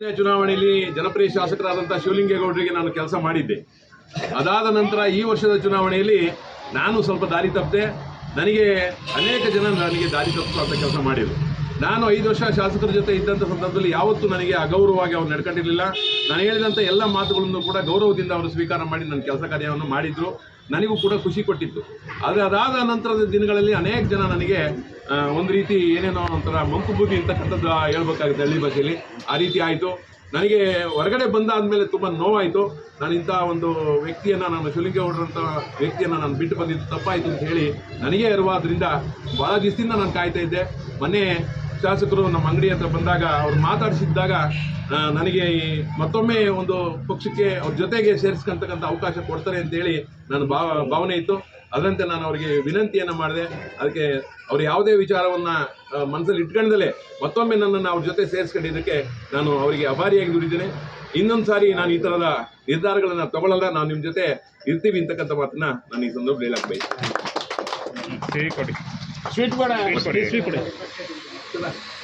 ಚುನಾವಣೆಯಲ್ಲಿ ಜನಪ್ರಿಯ ಶಾಸಕರಾದಂಥ ಶಿವಲಿಂಗೇಗೌಡರಿಗೆ ನಾನು ಕೆಲಸ ಮಾಡಿದ್ದೆ. ಅದಾದ ನಂತರ ಈ ವರ್ಷದ ಚುನಾವಣೆಯಲ್ಲಿ ನಾನು ಸ್ವಲ್ಪ ದಾರಿ ತಪ್ಪದೆ. ನನಗೆ ಅನೇಕ ಜನ ನನಗೆ ದಾರಿ ತಪ್ಪಿಸುವಂಥ ಕೆಲಸ ಮಾಡಿದರು. ನಾನು ಐದು ವರ್ಷ ಶಾಸಕರ ಜೊತೆ ಇದ್ದಂಥ ಸಂದರ್ಭದಲ್ಲಿ ಯಾವತ್ತೂ ನನಗೆ ಅಗೌರವವಾಗಿ ಅವ್ರು ನಡ್ಕೊಂಡಿರಲಿಲ್ಲ. ನಾನು ಹೇಳಿದಂಥ ಎಲ್ಲ ಮಾತುಗಳನ್ನು ಕೂಡ ಗೌರವದಿಂದ ಅವರು ಸ್ವೀಕಾರ ಮಾಡಿ ನನ್ನ ಕೆಲಸ ಕಾರ್ಯವನ್ನು ಮಾಡಿದ್ರು. ನನಗೂ ಕೂಡ ಖುಷಿ ಕೊಟ್ಟಿತ್ತು. ಆದರೆ ಅದಾದ ನಂತರದ ದಿನಗಳಲ್ಲಿ ಅನೇಕ ಜನ ನನಗೆ ಒಂದು ರೀತಿ ಏನೇನೋ ಒಂಥರ ಮಂಕು ಭೂಮಿ ಅಂತಕ್ಕಂಥದ್ದು ಹೇಳ್ಬೇಕಾಗುತ್ತೆ ಹಳ್ಳಿ ಭಾಷೆಯಲ್ಲಿ. ಆ ರೀತಿ ಆಯಿತು. ನನಗೆ ಹೊರಗಡೆ ಬಂದಾದ್ಮೇಲೆ ತುಂಬ ನೋವಾಯಿತು. ನಾನು ಇಂಥ ಒಂದು ವ್ಯಕ್ತಿಯನ್ನು ನಾನು ಹೊಡೆದಂಥ ವ್ಯಕ್ತಿಯನ್ನು ನಾನು ಬಿಟ್ಟು ಬಂದಿದ್ದು ತಪ್ಪಾಯಿತು ಅಂತ ಹೇಳಿ ನನಗೇ ಇರುವುದರಿಂದ ಭಾಳ ದಿವಸದಿಂದ ನಾನು ಕಾಯ್ತಾ ಇದ್ದೆ. ಮೊನ್ನೆ ಶಾಸಕರು ನಮ್ಮ ಅಂಗಡಿ ಹತ್ರ ಬಂದಾಗ ಅವ್ರು ಮಾತಾಡಿಸಿದ್ದಾಗ ನನಗೆ ಈ ಮತ್ತೊಮ್ಮೆ ಒಂದು ಪಕ್ಷಕ್ಕೆ ಅವ್ರ ಜೊತೆಗೆ ಸೇರಿಸ್ಕೊಂತಕ್ಕಂಥ ಅವಕಾಶ ಕೊಡ್ತಾರೆ ಅಂತೇಳಿ ನನ್ನ ಭಾವ ಭಾವನೆ ಇತ್ತು. ಅದರಂತೆ ನಾನು ಅವರಿಗೆ ವಿನಂತಿಯನ್ನು ಮಾಡಿದೆ. ಅದಕ್ಕೆ ಅವ್ರು ಯಾವುದೇ ವಿಚಾರವನ್ನು ಮನಸ್ಸಲ್ಲಿ ಇಟ್ಕೊಂಡಲೇ ಮತ್ತೊಮ್ಮೆ ನನ್ನನ್ನು ಅವ್ರ ಜೊತೆ ಸೇರಿಸ್ಕೊಂಡಿದ್ದಕ್ಕೆ ನಾನು ಅವರಿಗೆ ಅಭಾರಿಯಾಗಿ ದುಡಿದ್ದೇನೆ ಇನ್ನೊಂದು ಸಾರಿ ನಾನು ಈ ಥರದ ನಿರ್ಧಾರಗಳನ್ನು ತಗೊಳ್ಳಲ್ಲ ನಾವು ನಿಮ್ಮ ಜೊತೆ ಇರ್ತೀವಿ ಅಂತಕ್ಕಂಥ ಮಾತನ್ನ ನಾನು ಈ ಸಂದರ್ಭದಲ್ಲಿ ಹೇಳಕ್ಕೆ ಬಯಸ್ತೀನಿ. ಸ್ವೀಟ್ ಕೊಡಿ. ಸ್ವೀಟ್ ಕೊಡಿ. ಸ್ವೀಟ್ ಕೊಡಿ